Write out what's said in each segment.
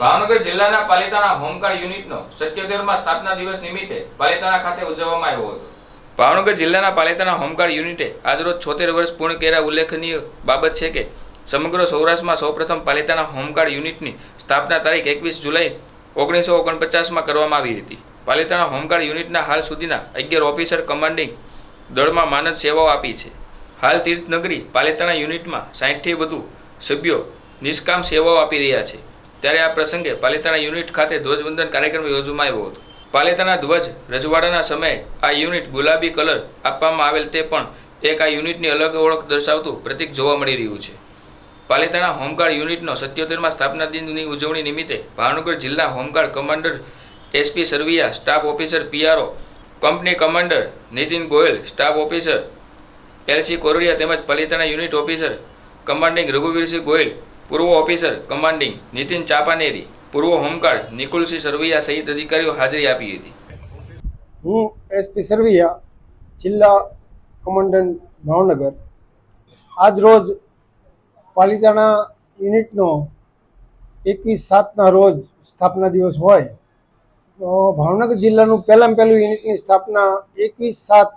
ભાવનગર જિલ્લાના પાલિતાણા હોમકાર યુનિટનો સત્યોતેરમાં સ્થાપના દિવસ નિમિત્તે પાલિતાણા ખાતે ઉજવવામાં આવ્યો હતો. ભાવનગર જિલ્લાના પાલિતાણા હોમગાર્ડ યુનિટે આજરોજ છોતેર વર્ષ પૂર્ણ કર્યા ઉલ્લેખનીય બાબત છે કે, સમગ્ર સૌરાષ્ટ્રમાં સૌપ્રથમ પાલિતાણા હોમગાર્ડ યુનિટની સ્થાપના તારીખ એકવીસ જુલાઈ ઓગણીસો ઓગણપચાસમાં કરવામાં આવી હતી. પાલિતાણા હોમગાર્ડ યુનિટના હાલ સુધીના અગિયાર ઓફિસર કમાન્ડિંગ દળમાં માનદ સેવાઓ આપી છે. હાલ તીર્થનગરી પાલિતાણા યુનિટમાં સાહીઠથી વધુ સભ્યો નિષ્કામ સેવાઓ આપી રહ્યા છે. ત્યારે આ પ્રસંગે પાલિતાણા યુનિટ ખાતે ધ્વજવંદન કાર્યક્રમ યોજવામાં આવ્યો હતો. પાલિતાણા ધ્વજ રજવાડાના સમયે આ યુનિટ ગુલાબી કલર આપવામાં આવેલ તે પણ એક આ યુનિટની અલગ ઓળખ દર્શાવતું પ્રતીક જોવા મળી રહ્યું છે. પાલિતાણા હોમગાર્ડ યુનિટનો સત્યોતેરમાં સ્થાપના દિનની ઉજવણી નિમિત્તે ભાવનગર જિલ્લા home guard commander SP Sarvaiya, staff officer PRO, company commander Nitin Goyal, staff officer LC Kordiya તેમજ Palitana unit officer commanding Raghuvirsinh Goyal પૂર્વ ઓફિસર, કમાન્ડિંગ, નીતિન ચાપાનેરી, પૂર્વ હોમગાર્ડ, નિકુલસિંહ સરવૈયા સહિત અધિકારીઓ હાજરી આપી હતી. હું એસપી સરવૈયા, જિલ્લા કમાન્ડન્ટ ભાવનગર. આજ રોજ પાલિતાણા યુનિટનો એકવીસ સાતના રોજ સ્થાપના દિવસ હોય. તો ભાવનગર જિલ્લાનું પહેલાં પહેલું યુનિટની સ્થાપના એકવીસ સાત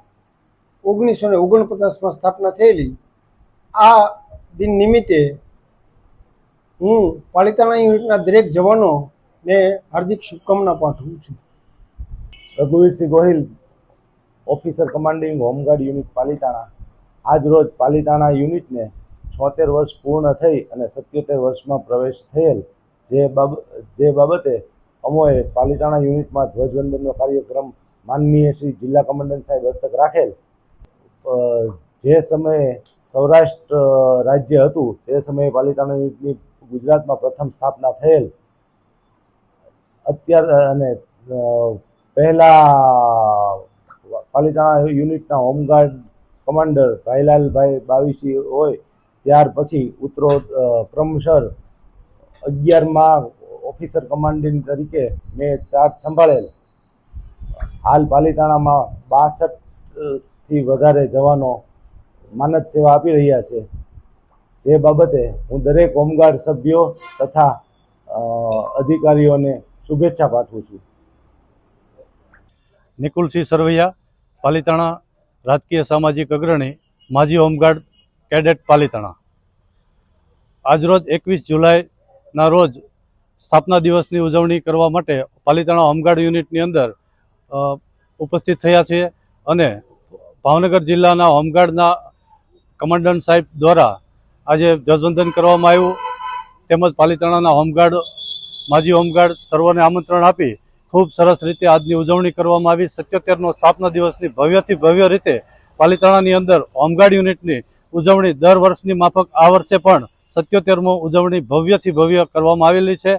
ઓગણીસો ને ઓગણપચાસમાં સ્થાપના થયેલી. આ દિન નિમિત્તે હું પાલિતાણા યુનિટના દરેક જવાનોને હાર્દિક શુભકામના પાઠવું છું. Raghuvirsinh Gohil, officer commanding home guard unit Palitana. આજ રોજ પાલિતાણા યુનિટને છોતેર વર્ષ પૂર્ણ થઈ અને સત્યોતેર વર્ષમાં પ્રવેશ થયેલ. જે બાબ, જે બાબતે અમોએ પાલિતાણા યુનિટમાં ધ્વજવંદનનો કાર્યક્રમ માનનીય શ્રી જિલ્લા કમાન્ડન્ટ સાહેબ હસ્તક રાખેલ. જે સમયે સૌરાષ્ટ્ર રાજ્ય હતું, તે સમયે પાલિતાણા યુનિટની ગુજરાતમાં પ્રથમ સ્થાપના થયેલ. અત્યાર, અને પહેલા પાલિતાણા યુનિટના home guard commander Bhailalbhai Bavisi હોય, ત્યાર પછી ઉત્તરો ક્રમશર અગિયારમાં ઓફિસર કમાન્ડિંગ તરીકે મેં ચાર્જ સંભાળેલ. હાલ પાલિતાણામાં બાસઠથી વધારે જવાનો માનદ સેવા આપી રહ્યા છે. જે બાબતે હું દરેક હોમગાર્ડ સભ્યો તથા અધિકારીઓને શુભેચ્છા પાઠવું છું. નિકુલસિંહ સરવૈયા, પાલિતાણા રાજકીય સામાજિક અગ્રણી, માજી હોમગાર્ડ કેડેટ પાલિતાણા. આજરોજ એકવીસ જુલાઈના રોજ સ્થાપના દિવસની ઉજવણી કરવા માટે પાલિતાણા હોમગાર્ડ યુનિટની અંદર ઉપસ્થિત થયા છીએ અને ભાવનગર જિલ્લાના હોમગાર્ડના કમાન્ડન્ટ સાહેબ દ્વારા આજે ધ્વજવંદન કરવામાં આવ્યું. તેમજ પાલિતાણાના હોમગાર્ડ, માજી હોમગાર્ડ સર્વને આમંત્રણ આપી ખૂબ સરસ રીતે આજની ઉજવણી કરવામાં આવી. સત્યોતેરનો સ્થાપના દિવસની ભવ્યથી ભવ્ય રીતે પાલિતાણાની અંદર હોમગાર્ડ યુનિટની ઉજવણી દર વર્ષની માફક આ વર્ષે પણ સત્યોતેરમો ઉજવણી ભવ્યથી ભવ્ય કરવામાં આવેલી છે.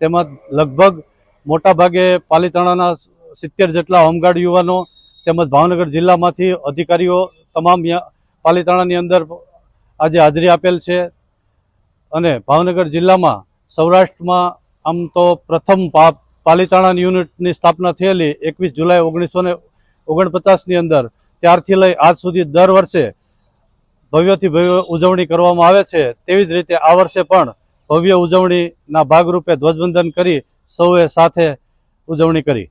તેમાં લગભગ મોટાભાગે પાલિતાણાના સિત્તેર જેટલા હોમગાર્ડ યુવાનો તેમજ ભાવનગર જિલ્લામાંથી અધિકારીઓ તમામ પાલિતાણાની અંદર આજે હાજરી આપેલ છે અને ભાવનગર જિલ્લામાં સૌરાષ્ટ્રમાં આમ તો પ્રથમ પાલિતાણા યુનિટની સ્થાપના થયેલી એકવીસ જુલાઈ ઓગણીસો ને ઓગણપચાસની અંદર. ત્યારથી લઈ આજ સુધી દર વર્ષે ભવ્યથી ભવ્ય ઉજવણી કરવામાં આવે છે. તેવી જ રીતે આ વર્ષે પણ ભવ્ય ઉજવણીના ભાગરૂપે ધ્વજવંદન કરી સૌએ સાથે ઉજવણી કરી.